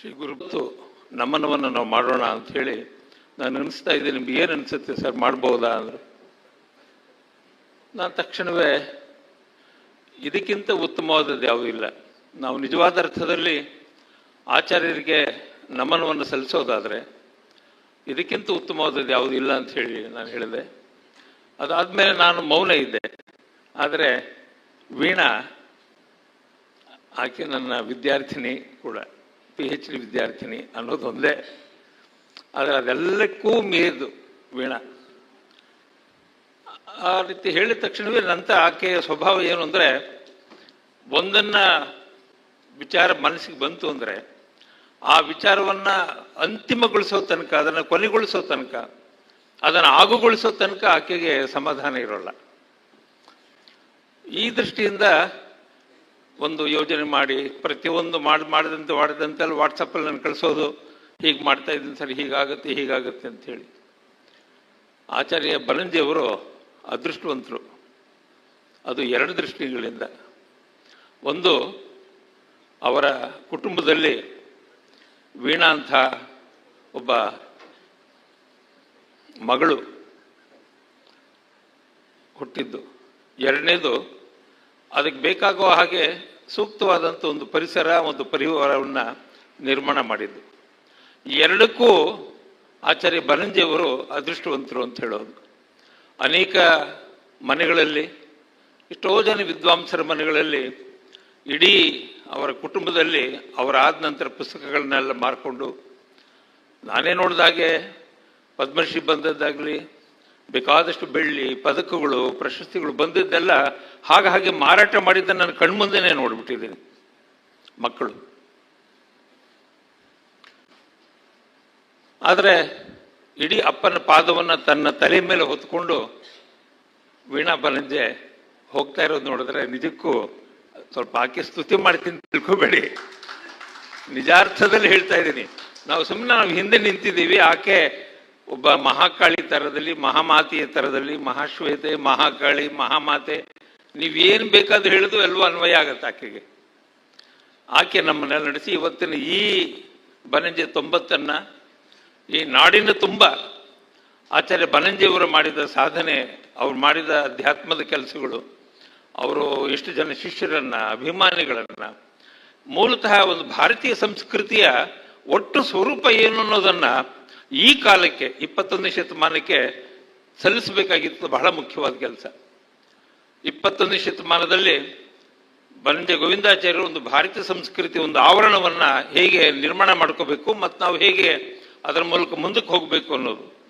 ಶ್ರೀ ಗುರುತು ನಮನವನ್ನು ನಾವು ಮಾಡೋಣ ಅಂತ ಹೇಳಿ ನಾನು ಅನಿಸ್ತಾ ಇದ್ದೀನಿ. ನಿಮ್ಗೆ ಏನು ಅನಿಸುತ್ತೆ ಸರ್? ಮಾಡ್ಬೋದಾ ಅಂದರು. ನಾನು ತಕ್ಷಣವೇ ಇದಕ್ಕಿಂತ ಉತ್ತಮವಾದದ್ದು ಯಾವುದೂ ಇಲ್ಲ. ನಾವು ನಿಜವಾದ ಅರ್ಥದಲ್ಲಿ ಆಚಾರ್ಯರಿಗೆ ನಮನವನ್ನು ಸಲ್ಲಿಸೋದಾದರೆ ಇದಕ್ಕಿಂತ ಉತ್ತಮವಾದದ್ದು ಯಾವುದೂ ಇಲ್ಲ ಅಂತ ಹೇಳಿ ನಾನು ಹೇಳಿದೆ. ಅದಾದಮೇಲೆ ನಾನು ಮೌನ ಇದ್ದೆ. ಆದರೆ ವೀಣಾ, ಆಕೆ ನನ್ನ ವಿದ್ಯಾರ್ಥಿನಿ ಕೂಡ. ಪಿ ಹೆಚ್ ಡಿ ವಿದ್ಯಾರ್ಥಿನಿ ಅನ್ನೋದೊಂದೇ ಆದರೆ ಅದೆಲ್ಲಕ್ಕೂ ಮೀರಿದು ವೀಣಾ. ಆ ರೀತಿ ಹೇಳಿದ ತಕ್ಷಣವೇ ನಂತರ ಆಕೆಯ ಸ್ವಭಾವ ಏನು ಅಂದರೆ, ಒಂದನ್ನ ವಿಚಾರ ಮನಸ್ಸಿಗೆ ಬಂತು ಅಂದರೆ, ಆ ವಿಚಾರವನ್ನು ಅಂತಿಮಗೊಳಿಸೋ ತನಕ, ಅದನ್ನು ಕೊನೆಗೊಳಿಸೋ ತನಕ, ಅದನ್ನು ಆಗುಗೊಳಿಸೋ ತನಕ ಆಕೆಗೆ ಸಮಾಧಾನ ಇರೋಲ್ಲ. ಈ ದೃಷ್ಟಿಯಿಂದ ಒಂದು ಯೋಜನೆ ಮಾಡಿ, ಪ್ರತಿಯೊಂದು ಮಾಡಿ, ಮಾಡಿದಂತೆ ಮಾಡಿದಂತೆಲ್ಲ ವಾಟ್ಸಪ್ಪಲ್ಲಿ ನಾನು ಕಳಿಸೋದು, ಹೀಗೆ ಮಾಡ್ತಾ ಇದ್ದೀನಿ ಸರ್ ಹೀಗಾಗುತ್ತೆ ಹೀಗಾಗುತ್ತೆ ಅಂತ ಹೇಳಿ. ಆಚಾರ್ಯ ಬಲಂಜಿಯವರು ಅದೃಷ್ಟವಂತರು. ಅದು ಎರಡು ದೃಷ್ಟಿಗಳಿಂದ. ಒಂದು, ಅವರ ಕುಟುಂಬದಲ್ಲಿ ವೀಣಾ ಅಂತ ಒಬ್ಬ ಮಗಳು ಹುಟ್ಟಿದ್ದು. ಎರಡನೇದು, ಅದಕ್ಕೆ ಬೇಕಾಗುವ ಹಾಗೆ ಸೂಕ್ತವಾದಂಥ ಒಂದು ಪರಿಸರ, ಒಂದು ಪರಿವಾರವನ್ನು ನಿರ್ಮಾಣ ಮಾಡಿದ್ದು. ಎರಡಕ್ಕೂ ಆಚಾರ್ಯ ಬನಂಜಿಯವರು ಅದೃಷ್ಟವಂತರು ಅಂತ ಹೇಳೋದು. ಅನೇಕ ಮನೆಗಳಲ್ಲಿ, ಎಷ್ಟೋ ಜನ ವಿದ್ವಾಂಸರ ಮನೆಗಳಲ್ಲಿ, ಇಡೀ ಅವರ ಕುಟುಂಬದಲ್ಲಿ ಅವರಾದ ನಂತರ ಪುಸ್ತಕಗಳನ್ನೆಲ್ಲ ಮಾರ್ಕೊಂಡು, ನಾನೇ ನೋಡಿದಾಗೆ ಪದ್ಮಶ್ರೀ ಬಂದದ್ದಾಗಲಿ ಬೇಕಾದಷ್ಟು ಬೆಳ್ಳಿ, ಪದಕಗಳು, ಪ್ರಶಸ್ತಿಗಳು ಬಂದಿದ್ದೆಲ್ಲ ಹಾಗೆ ಹಾಗೆ ಮಾರಾಟ ಮಾಡಿದ್ದ ನನ್ನ ಕಣ್ಮುಂದೆನೇ ನೋಡ್ಬಿಟ್ಟಿದ್ದೀನಿ. ಮಕ್ಕಳು. ಆದರೆ ಇಡೀ ಅಪ್ಪನ ಪಾದವನ್ನು ತನ್ನ ತಲೆ ಮೇಲೆ ಹೊತ್ಕೊಂಡು ವೀಣಾ ಬನಂಜೆ ಹೋಗ್ತಾ ಇರೋದು ನೋಡಿದ್ರೆ ನಿಜಕ್ಕೂ ಸ್ವಲ್ಪ ಆಕೆ ಸ್ತುತಿ ಮಾಡ್ತೀನಿ ತಿಳ್ಕೊಬೇಡಿ. ನಿಜಾರ್ಥದಲ್ಲಿ ಹೇಳ್ತಾ ಇದ್ದೀನಿ. ನಾವು ಸುಮ್ಮನೆ ನಾವು ಹಿಂದೆ ನಿಂತಿದ್ದೀವಿ, ಆಕೆ ಒಬ್ಬ ಮಹಾಕಾಳಿ ಥರದಲ್ಲಿ ಮಹಾಮಾತೆಯ ಥರದಲ್ಲಿ ಮಹಾಶ್ವೇತೆ, ಮಹಾಕಾಳಿ, ಮಹಾಮಾತೆ, ನೀವೇನು ಬೇಕಾದ್ರೂ ಹೇಳಿದ್ರು ಎಲ್ಲವೂ ಅನ್ವಯ ಆಗತ್ತೆ ಆಕೆಗೆ. ಆಕೆ ನಮ್ಮನ್ನ ನಡೆಸಿ ಇವತ್ತಿನ ಈ ಬನಂಜೆ ತೊಂಬತ್ತನ್ನು, ಈ ನಾಡಿನ ತುಂಬ, ಆಚಾರ್ಯ ಬನಂಜಿಯವರು ಮಾಡಿದ ಸಾಧನೆ, ಅವ್ರು ಮಾಡಿದ ಅಧ್ಯಾತ್ಮದ ಕೆಲಸಗಳು, ಅವರು ಎಷ್ಟು ಜನ ಶಿಷ್ಯರನ್ನ, ಅಭಿಮಾನಿಗಳನ್ನ, ಮೂಲತಃ ಒಂದು ಭಾರತೀಯ ಸಂಸ್ಕೃತಿಯ ಒಟ್ಟು ಸ್ವರೂಪ ಏನು ಅನ್ನೋದನ್ನ ಈ ಕಾಲಕ್ಕೆ, ಇಪ್ಪತ್ತೊಂದನೇ ಶತಮಾನಕ್ಕೆ ಸಲ್ಲಿಸಬೇಕಾಗಿತ್ತು ಬಹಳ ಮುಖ್ಯವಾದ ಕೆಲಸ. ಇಪ್ಪತ್ತೊಂದನೇ ಶತಮಾನದಲ್ಲಿ ಬಂದೆ ಗೋವಿಂದಾಚಾರ್ಯರು ಒಂದು ಭಾರತೀಯ ಸಂಸ್ಕೃತಿ ಒಂದು ಆವರಣವನ್ನ ಹೇಗೆ ನಿರ್ಮಾಣ ಮಾಡ್ಕೋಬೇಕು ಮತ್ತು ನಾವು ಹೇಗೆ ಅದರ ಮೂಲಕ ಮುಂದಕ್ಕೆ ಹೋಗಬೇಕು ಅನ್ನೋದು.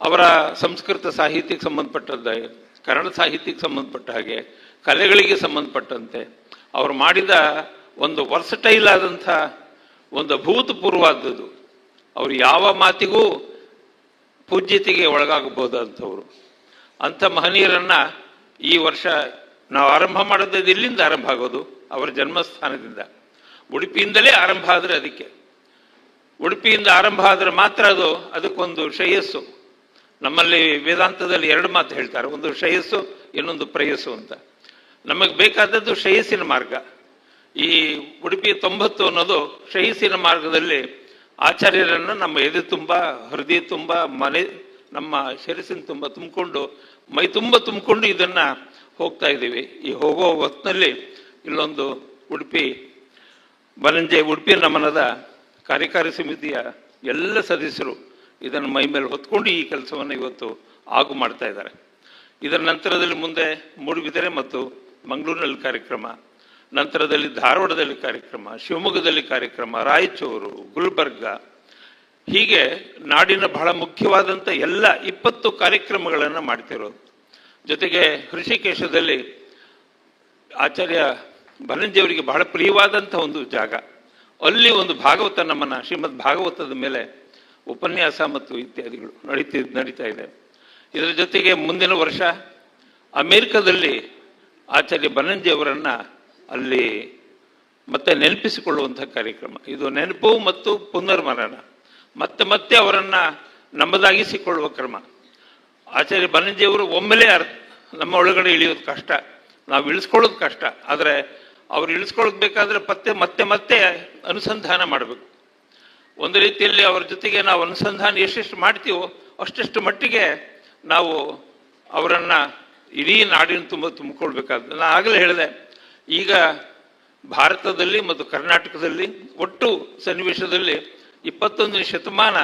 ಅವರ ಸಂಸ್ಕೃತ ಸಾಹಿತ್ಯಕ್ಕೆ ಸಂಬಂಧಪಟ್ಟದ್ದ, ಕನ್ನಡ ಸಾಹಿತ್ಯಕ್ಕೆ ಸಂಬಂಧಪಟ್ಟ ಹಾಗೆ, ಕಲೆಗಳಿಗೆ ಸಂಬಂಧಪಟ್ಟಂತೆ, ಅವರು ಮಾಡಿದ ಒಂದು ವರ್ಸಟೈಲ್ ಆದಂಥ ಒಂದು ಅಭೂತಪೂರ್ವವಾದದ್ದು ಅವರು ಯಾವ ಮಾತಿಗೂ ಪೂಜ್ಯತೆಗೆ ಒಳಗಾಗಬಹುದಂಥವ್ರು ಅಂಥ ಮಹನೀಯರನ್ನ ಈ ವರ್ಷ ನಾವು ಆರಂಭ ಮಾಡೋದು ಇಲ್ಲಿಂದ ಆರಂಭ ಆಗೋದು? ಅವರ ಜನ್ಮಸ್ಥಾನದಿಂದ. ಉಡುಪಿಯಿಂದಲೇ ಆರಂಭ ಆದರೆ ಅದಕ್ಕೆ. ಉಡುಪಿಯಿಂದ ಆರಂಭ ಆದರೆ ಮಾತ್ರ ಅದು ಅದಕ್ಕೊಂದು ಶ್ರೇಯಸ್ಸು. ನಮ್ಮಲ್ಲಿ ವೇದಾಂತದಲ್ಲಿ ಎರಡು ಮಾತು ಹೇಳ್ತಾರೆ. ಒಂದು ಶ್ರೇಯಸ್ಸು, ಇನ್ನೊಂದು ಪ್ರೇಯಸ್ಸು ಅಂತ. ನಮಗೆ ಬೇಕಾದದ್ದು ಶ್ರೇಯಸ್ಸಿನ ಮಾರ್ಗ. ಈ ಉಡುಪಿ ತೊಂಬತ್ತು ಅನ್ನೋದು ಶ್ರೇಯಸ್ಸಿನ ಮಾರ್ಗದಲ್ಲಿ ಆಚಾರ್ಯರನ್ನು ನಮ್ಮ ಎದೆ ತುಂಬ, ಹೃದಯ ತುಂಬ, ಮನೆ, ನಮ್ಮ ಶಿರಸಿನ ತುಂಬ ತುಂಬಿಕೊಂಡು, ಮೈ ತುಂಬ ತುಂಬಿಕೊಂಡು ಇದನ್ನು ಹೋಗ್ತಾ ಇದ್ದೀವಿ. ಈ ಹೋಗೋ ಹೊತ್ತಿನಲ್ಲಿ ಇಲ್ಲೊಂದು ಉಡುಪಿ ಬನಂಜೆ ಉಡುಪಿ ನಮನದ ಕಾರ್ಯಕಾರಿ ಸಮಿತಿಯ ಎಲ್ಲ ಸದಸ್ಯರು ಇದನ್ನು ಮೈ ಮೇಲೆ ಹೊತ್ಕೊಂಡು ಈ ಕೆಲಸವನ್ನು ಇವತ್ತು ಆಗು ಮಾಡ್ತಾ ಇದ್ದಾರೆ. ಇದರ ನಂತರದಲ್ಲಿ ಮುಂದೆ ಮೂಡುಬಿದರೆ ಮತ್ತು ಮಂಗಳೂರಿನಲ್ಲಿ ಕಾರ್ಯಕ್ರಮ ನಂತರದಲ್ಲಿ ಧಾರವಾಡದಲ್ಲಿ ಕಾರ್ಯಕ್ರಮ, ಶಿವಮೊಗ್ಗದಲ್ಲಿ ಕಾರ್ಯಕ್ರಮ, ರಾಯಚೂರು, ಗುಲ್ಬರ್ಗ. ಹೀಗೆ ನಾಡಿನ ಬಹಳ ಮುಖ್ಯವಾದಂಥ ಎಲ್ಲ ಇಪ್ಪತ್ತು ಕಾರ್ಯಕ್ರಮಗಳನ್ನು ಮಾಡ್ತಿರೋದು. ಜೊತೆಗೆ ಹೃಷಿಕೇಶದಲ್ಲಿ ಆಚಾರ್ಯ ಬನಂಜಿಯವರಿಗೆ ಬಹಳ ಪ್ರಿಯವಾದಂಥ ಒಂದು ಜಾಗ. ಅಲ್ಲಿ ಒಂದು ಭಾಗವತ ನಮ್ಮನ್ನು, ಶ್ರೀಮದ್ ಭಾಗವತದ ಮೇಲೆ ಉಪನ್ಯಾಸ ಮತ್ತು ಇತ್ಯಾದಿಗಳು ನಡೀತಿ, ನಡೀತಾ ಇದೆ. ಇದರ ಜೊತೆಗೆ ಮುಂದಿನ ವರ್ಷ ಅಮೇರಿಕದಲ್ಲಿ ಆಚಾರ್ಯ ಬನಂಜಿಯವರನ್ನ ಅಲ್ಲಿ ಮತ್ತೆ ನೆನಪಿಸಿಕೊಳ್ಳುವಂಥ ಕಾರ್ಯಕ್ರಮ. ಇದು ನೆನಪು ಮತ್ತು ಪುನರ್ಮರಣ. ಮತ್ತೆ ಮತ್ತೆ ಅವರನ್ನು ನಮ್ಮದಾಗಿಸಿಕೊಳ್ಳುವ ಕ್ರಮ. ಆಚಾರ್ಯ ಬನಂಜಿಯವರು ಒಮ್ಮೆಲೇ ಅರ್ಥ ನಮ್ಮ ಒಳಗಡೆ ಇಳಿಯೋದು ಕಷ್ಟ. ನಾವು ಇಳಿಸ್ಕೊಳ್ಳೋದು ಕಷ್ಟ. ಆದರೆ ಅವ್ರು ಇಳಿಸ್ಕೊಳ್ಬೇಕಾದ್ರೆ ಮತ್ತೆ ಮತ್ತೆ ಮತ್ತೆ ಅನುಸಂಧಾನ ಮಾಡಬೇಕು. ಒಂದು ರೀತಿಯಲ್ಲಿ ಅವ್ರ ಜೊತೆಗೆ ನಾವು ಅನುಸಂಧಾನ ಎಷ್ಟೆಷ್ಟು ಮಾಡ್ತೀವೋ ಅಷ್ಟೆಷ್ಟು ಮಟ್ಟಿಗೆ ನಾವು ಅವರನ್ನು ಇಡೀ ನಾಡಿನ ತುಂಬ ತುಂಬಿಕೊಳ್ಬೇಕಾದ ನಾನು ಆಗಲೇ ಹೇಳಿದೆ ಈಗ ಭಾರತದಲ್ಲಿ ಮತ್ತು ಕರ್ನಾಟಕದಲ್ಲಿ ಒಟ್ಟು ಸನ್ನಿವೇಶದಲ್ಲಿ ಇಪ್ಪತ್ತೊಂದನೇ ಶತಮಾನ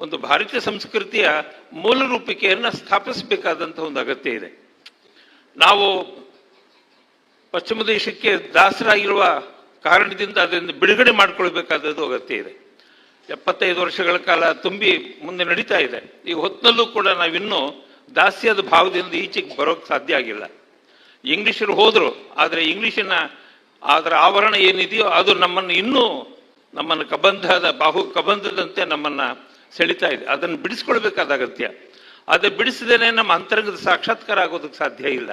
ಒಂದು ಭಾರತೀಯ ಸಂಸ್ಕೃತಿಯ ಮೂಲ ರೂಪಿಕೆಯನ್ನು ಸ್ಥಾಪಿಸಬೇಕಾದಂಥ ಒಂದು ಅಗತ್ಯ ಇದೆ. ನಾವು ಪಶ್ಚಿಮ ದೇಶಕ್ಕೆ ದಾಸರಾಗಿರುವ ಕಾರಣದಿಂದ ಅದರಿಂದ ಬಿಡುಗಡೆ ಮಾಡಿಕೊಳ್ಬೇಕಾದದ್ದು ಅಗತ್ಯ ಇದೆ. ಎಪ್ಪತ್ತೈದು ವರ್ಷಗಳ ಕಾಲ ತುಂಬಿ ಮುಂದೆ ನಡೀತಾ ಇದೆ. ಈ ಹೊತ್ತಿನಲ್ಲೂ ಕೂಡ ನಾವಿನ್ನೂ ದಾಸ್ಯದ ಭಾವದಿಂದ ಈಚೆಗೆ ಬರೋಕ್ಕೆ ಸಾಧ್ಯ ಆಗಿಲ್ಲ. ಇಂಗ್ಲಿಷರು ಹೋದರು, ಆದರೆ ಇಂಗ್ಲಿಷಿನ ಅದರ ಆವರಣ ಏನಿದೆಯೋ ಅದು ನಮ್ಮನ್ನು ಇನ್ನೂ ನಮ್ಮನ್ನು ಕಬಂಧದ, ಬಾಹು ಕಬಂಧದಂತೆ ನಮ್ಮನ್ನು ಸೆಳಿತಾ ಇದೆ. ಅದನ್ನು ಬಿಡಿಸ್ಕೊಳ್ಬೇಕಾದ ಅಗತ್ಯ. ಅದು ಬಿಡಿಸಿದೇನೆ ನಮ್ಮ ಅಂತರಂಗದ ಸಾಕ್ಷಾತ್ಕಾರ ಆಗೋದಕ್ಕೆ ಸಾಧ್ಯ ಇಲ್ಲ.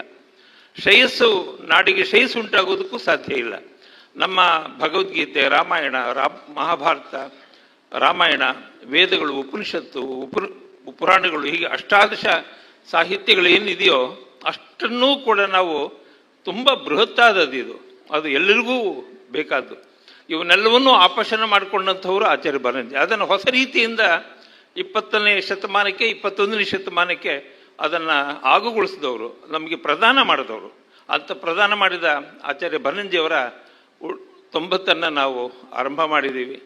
ಶ್ರೇಯಸ್ಸು, ನಾಡಿಗೆ ಶ್ರೇಯಸ್ಸು ಉಂಟಾಗೋದಕ್ಕೂ ಸಾಧ್ಯ ಇಲ್ಲ. ನಮ್ಮ ಭಗವದ್ಗೀತೆ, ರಾಮಾಯಣ ರಾ ಮಹಾಭಾರತ, ರಾಮಾಯಣ, ವೇದಗಳು, ಉಪನಿಷತ್ತು ಉಪ ಪುರಾಣಗಳು ಹೀಗೆ ಅಷ್ಟಾದಶ ಸಾಹಿತ್ಯಗಳು ಏನಿದೆಯೋ ಅಷ್ಟನ್ನೂ ಕೂಡ ನಾವು ತುಂಬ ಬೃಹತ್ತಾದದ್ದು ಇದು. ಅದು ಎಲ್ಲರಿಗೂ ಬೇಕಾದ್ದು. ಇವನ್ನೆಲ್ಲವನ್ನೂ ಆಪಶನ ಮಾಡಿಕೊಂಡಂಥವ್ರು ಆಚಾರ್ಯ ಬರಂಜಿ ಅದನ್ನು ಹೊಸ ರೀತಿಯಿಂದ ಇಪ್ಪತ್ತನೇ ಶತಮಾನಕ್ಕೆ, ಇಪ್ಪತ್ತೊಂದನೇ ಶತಮಾನಕ್ಕೆ ಅದನ್ನು ಆಗುಗೊಳಿಸಿದವರು, ನಮಗೆ ಪ್ರದಾನ ಮಾಡಿದವರು. ಅಂತ ಪ್ರದಾನ ಮಾಡಿದ ಆಚಾರ್ಯ ಬನಂಜಿಯವರ ತೊಂಬತ್ತನ್ನು ನಾವು ಆರಂಭ ಮಾಡಿದ್ದೀವಿ.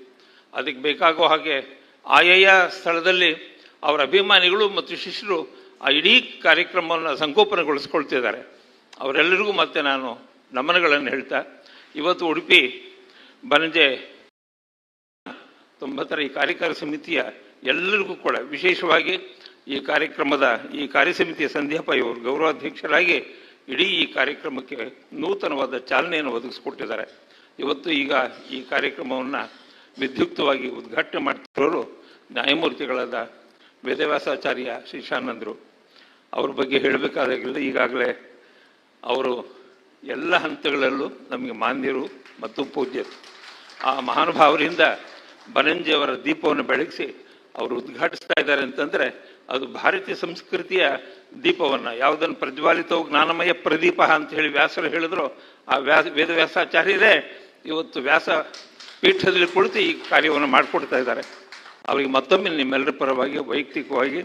ಅದಕ್ಕೆ ಬೇಕಾಗೋ ಹಾಗೆ ಆಯಾಯ ಸ್ಥಳದಲ್ಲಿ ಅವರ ಅಭಿಮಾನಿಗಳು ಮತ್ತು ಶಿಷ್ಯರು ಆ ಇಡೀ ಕಾರ್ಯಕ್ರಮವನ್ನು ಸಂಕೋಪನಗೊಳಿಸ್ಕೊಳ್ತಿದ್ದಾರೆ. ಅವರೆಲ್ಲರಿಗೂ ಮತ್ತೆ ನಾನು ನಮನಗಳನ್ನು ಹೇಳ್ತಾ, ಇವತ್ತು ಉಡುಪಿ ಬನಂಜೆ ತೊಂಬತ್ತರ ಈ ಕಾರ್ಯಕಾರ ಸಮಿತಿಯ ಎಲ್ಲರಿಗೂ ಕೂಡ ವಿಶೇಷವಾಗಿ ಈ ಕಾರ್ಯಕ್ರಮದ ಈ ಕಾರ್ಯಸಮಿತಿಯ ಸಂಧ್ಯಾಪ ಇವರು ಗೌರವಾಧ್ಯಕ್ಷರಾಗಿ ಇಡೀ ಈ ಕಾರ್ಯಕ್ರಮಕ್ಕೆ ನೂತನವಾದ ಚಾಲನೆಯನ್ನು ಒದಗಿಸ್ಕೊಟ್ಟಿದ್ದಾರೆ. ಇವತ್ತು ಈಗ ಈ ಕಾರ್ಯಕ್ರಮವನ್ನು ವಿದ್ಯುಕ್ತವಾಗಿ ಉದ್ಘಾಟನೆ ಮಾಡ್ತಿರೋರು ನ್ಯಾಯಮೂರ್ತಿಗಳಾದ ವೇದವ್ಯಾಸಾಚಾರ್ಯ ಶ್ರೀಶಾನಂದರು ಅವ್ರ ಬಗ್ಗೆ ಹೇಳಬೇಕಾದಾಗಿಲ್ಲ ಈಗಾಗಲೇ ಅವರು ಎಲ್ಲ ಹಂತಗಳಲ್ಲೂ ನಮಗೆ ಮಾನ್ಯರು ಮತ್ತು ಪೂಜ್ಯರು. ಆ ಮಹಾನುಭಾವರಿಂದ ಬನಂಜಿಯವರ ದೀಪವನ್ನು ಬೆಳಗಿಸಿ ಅವರು ಉದ್ಘಾಟಿಸ್ತಾ ಇದ್ದಾರೆ ಅಂತಂದರೆ ಅದು ಭಾರತೀಯ ಸಂಸ್ಕೃತಿಯ ದೀಪವನ್ನು, ಯಾವುದನ್ನು ಪ್ರಜ್ವಾಲಿತವು ಜ್ಞಾನಮಯ ಪ್ರದೀಪ ಅಂತ ಹೇಳಿ ವ್ಯಾಸರು ಹೇಳಿದ್ರು, ಆ ವ್ಯಾಸ ವೇದವ್ಯಾಸಾಚಾರ್ಯರೇ ಇವತ್ತು ವ್ಯಾಸ ಪೀಠದಲ್ಲಿ ಕುಳಿತು ಈ ಕಾರ್ಯವನ್ನು ಮಾಡಿಕೊಡ್ತಾ ಇದ್ದಾರೆ. ಅವರಿಗೆ ಮತ್ತೊಮ್ಮೆ ನಿಮ್ಮೆಲ್ಲರ ಪರವಾಗಿ ವೈಯಕ್ತಿಕವಾಗಿ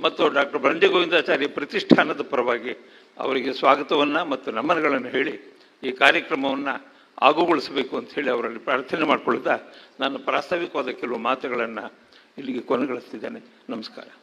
ಮತ್ತು ಡಾಕ್ಟರ್ ಬಂಡೆ ಗೋವಿಂದಾಚಾರ್ಯ ಪ್ರತಿಷ್ಠಾನದ ಪರವಾಗಿ ಅವರಿಗೆ ಸ್ವಾಗತವನ್ನು ಮತ್ತು ನಮನಗಳನ್ನು ಹೇಳಿ ಈ ಕಾರ್ಯಕ್ರಮವನ್ನು ಆಗುಗೊಳಿಸಬೇಕು ಅಂತ ಹೇಳಿ ಅವರಲ್ಲಿ ಪ್ರಾರ್ಥನೆ ಮಾಡಿಕೊಳ್ಳುತ್ತಾ ನಾನು ಪ್ರಾಸ್ತಾವಿಕವಾದ ಕೆಲವು ಮಾತುಗಳನ್ನು ಇಲ್ಲಿಗೆ ಕೊನೆಗೊಳಿಸ್ತಿದ್ದೇನೆ. ನಮಸ್ಕಾರ.